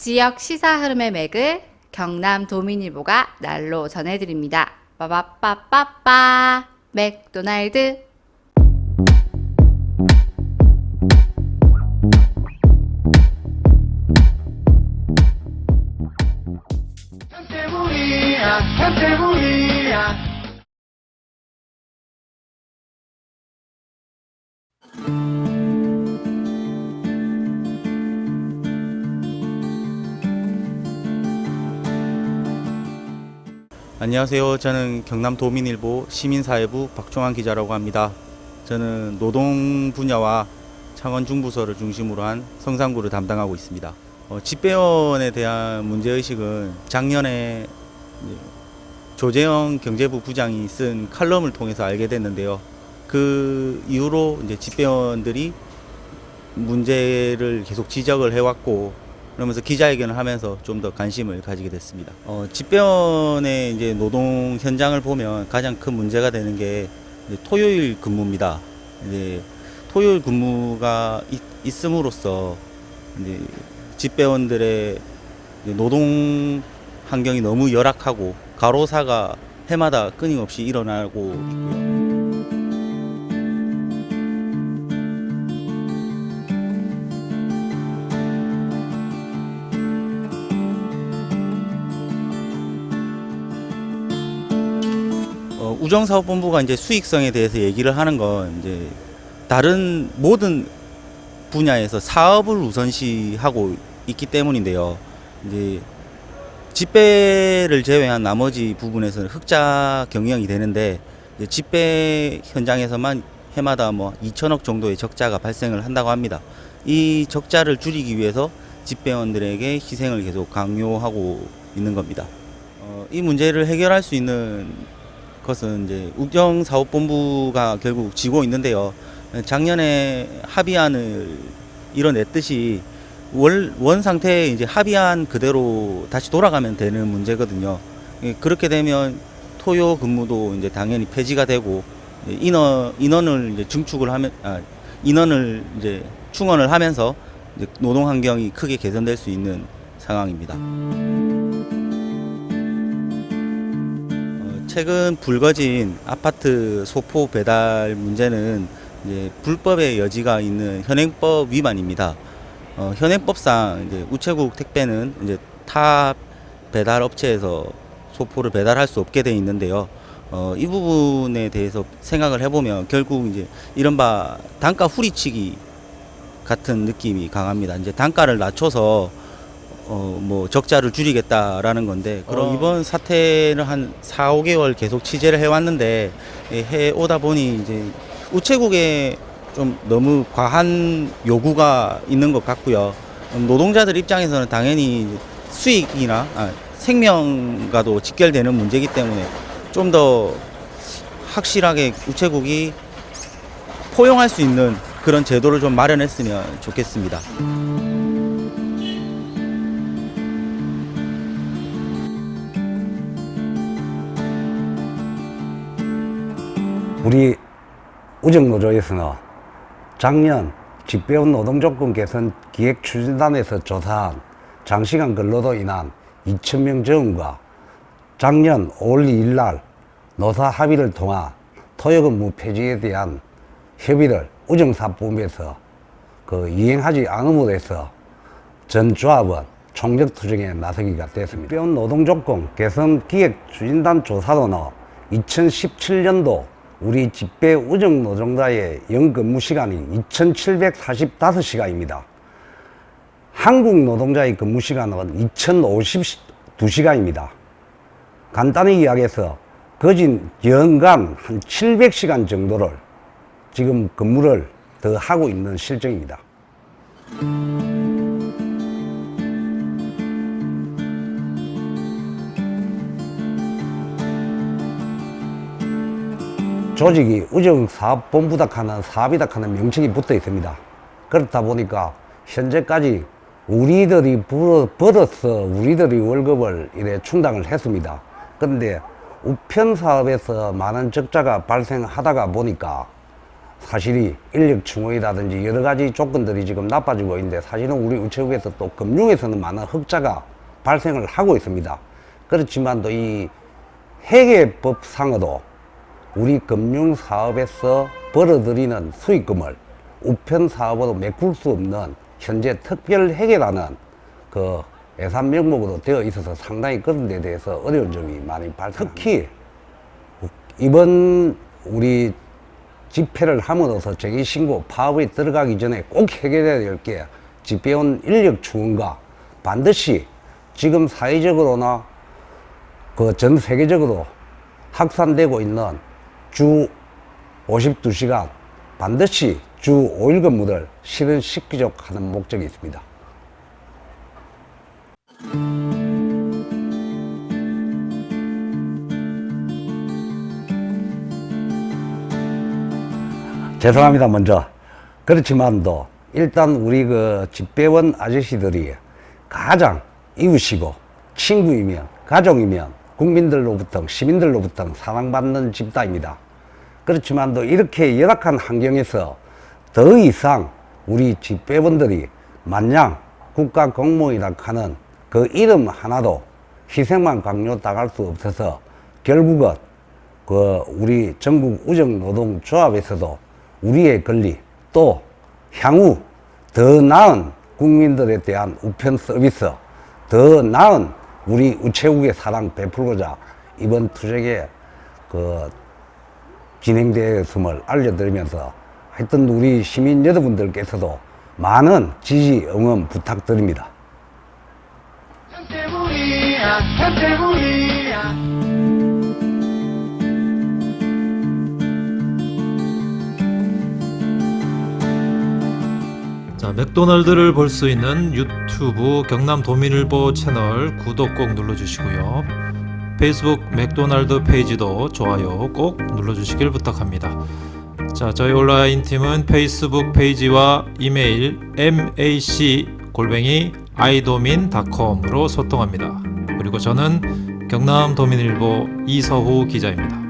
지역 시사 흐름의 맥을 경남 도민일보가 날로 전해드립니다. 빠바빠빠빠 맥도날드 안녕하세요. 저는 경남 도민일보 시민사회부 박종환 기자라고 합니다. 저는 노동 분야와 창원 중부서를 중심으로 한 성산구를 담당하고 있습니다. 어, 집배원에 대한 문제의식은 작년에 조재영 경제부 부장이 쓴 칼럼을 통해서 알게 됐는데요. 그 이후로 이제 집배원들이 문제를 계속 지적을 해왔고 그러면서 기자회견을 하면서 좀 더 관심을 가지게 됐습니다. 어, 집배원의 이제 노동 현장을 보면 가장 큰 문제가 되는 게 토요일 근무입니다. 이제 토요일 근무가 있, 있음으로써 이제 집배원들의 노동 환경이 너무 열악하고 가로사가 해마다 끊임없이 일어나고 있고요. 우정사업본부가 이제 수익성에 대해서 얘기를 하는 건 이제 다른 모든 분야에서 사업을 우선시하고 있기 때문인데요. 이제 집배를 제외한 나머지 부분에서는 흑자 경영이 되는데 집배 현장에서만 해마다 뭐 2천억 정도의 적자가 발생을 한다고 합니다. 이 적자를 줄이기 위해서 집배원들에게 희생을 계속 강요하고 있는 겁니다. 어, 이 문제를 해결할 수 있는 것은 이제 우정사업본부가 결국 지고 있는데요. 작년에 합의안을 이뤄냈듯이 월, 원 상태에 이제 합의안 그대로 다시 돌아가면 되는 문제거든요. 예, 그렇게 되면 토요 근무도 이제 당연히 폐지가 되고 인원 인원을 이제 증축을 하면 아, 인원을 이제 충원을 하면서 이제 노동 환경이 크게 개선될 수 있는 상황입니다. 최근 불거진 아파트 소포 배달 문제는 불법의 여지가 있는 현행법 위반입니다. 어, 현행법상 우체국 택배는 이제 타 배달 업체에서 소포를 배달할 수 없게 돼 있는데요. 어, 이 부분에 대해서 생각을 해보면 결국 이제 이른바 단가 후리치기 같은 느낌이 강합니다. 이제 단가를 낮춰서 어, 뭐 적자를 줄이겠다라는 건데 그럼 어. 이번 사태를 한 4, 5개월 계속 취재를 해왔는데 예, 해 오다 보니 이제 우체국에 좀 너무 과한 요구가 있는 것 같고요. 음, 노동자들 입장에서는 당연히 수익이나 아, 생명과도 직결되는 문제이기 때문에 좀 더 확실하게 우체국이 포용할 수 있는 그런 제도를 좀 마련했으면 좋겠습니다. 우리 우정노조에서는 작년 집배원 노동조건 개선 기획추진단에서 조사한 장시간 근로로 인한 2천명 적응과 작년 5월 2일 날 노사 합의를 통한 토요근무 폐지에 대한 협의를 우정사법에서 그 이행하지 않음으로 해서 전 조합은 총력 투쟁에 나서기가 됐습니다. 집배원 노동조건 개선 기획 추진단 조사로는 2017년도 우리 집배 우정 노동자의 연근무 시간이 2,745시간입니다. 한국 노동자의 근무 시간은 2,052시간입니다. 간단히 이야기해서 거진 연간 한 700시간 정도를 지금 근무를 더 하고 있는 실정입니다. 조직이 우정사업본부닥 하는 사업이닥 하는 명칭이 붙어 있습니다. 그렇다 보니까 현재까지 우리들이 벌어- 벌어서 우리들이 월급을 이래 충당을 했습니다. 그런데 우편 사업에서 많은 적자가 발생하다가 보니까 사실이 인력 충원이라든지 여러 가지 조건들이 지금 나빠지고 있는데 사실은 우리 우체국에서 또 금융에서는 많은 흑자가 발생을 하고 있습니다. 그렇지만 또 이 회계법상으로 우리 금융 사업에서 벌어들이는 수익금을 우편 사업으로 메꿀 수 없는 현재 특별 회계라는 그 예산 명목으로 되어 있어서 상당히 그런 데 대해서 어려운 점이 많이 발생. 특히 이번 우리 집회를 함으로써 정의 신고 파업에 들어가기 전에 꼭 해결해야 될 게 집배원 인력 충원과 반드시 지금 사회적으로나 그 전 세계적으로 확산되고 있는 주 52시간 반드시 주 5일 근무를 실현시키도록 하는 목적이 있습니다. 죄송합니다, 먼저. 그렇지만도 일단 우리 그 집배원 아저씨들이 가장 이웃이고 친구이면 가족이면 국민들로부터 시민들로부터 사랑받는 집단입니다. 그렇지만도 이렇게 열악한 환경에서 더 이상 우리 집배원들이 마냥 국가 공무원이라 하는 그 이름 하나도 희생만 강요 당할 수 없어서 결국은 그 우리 전국 우정노동조합에서도 우리의 권리 또 향후 더 나은 국민들에 대한 우편 서비스 더 나은 우리 우체국의 사랑 베풀고자 이번 투쟁에 그 진행되었음을 알려드리면서 하여튼 우리 시민 여러분들께서도 많은 지지 응원 부탁드립니다. 자, 맥도날드를 볼 수 있는 유튜브 경남 도민일보 채널 구독 꼭 눌러주시고요. 페이스북 맥도날드 페이지도 좋아요 꼭 눌러주시길 부탁합니다. 자, 저희 온라인 팀은 페이스북 페이지와 이메일 mac 골뱅이 idomin.com으로 소통합니다. 그리고 저는 경남 도민일보 이서후 기자입니다.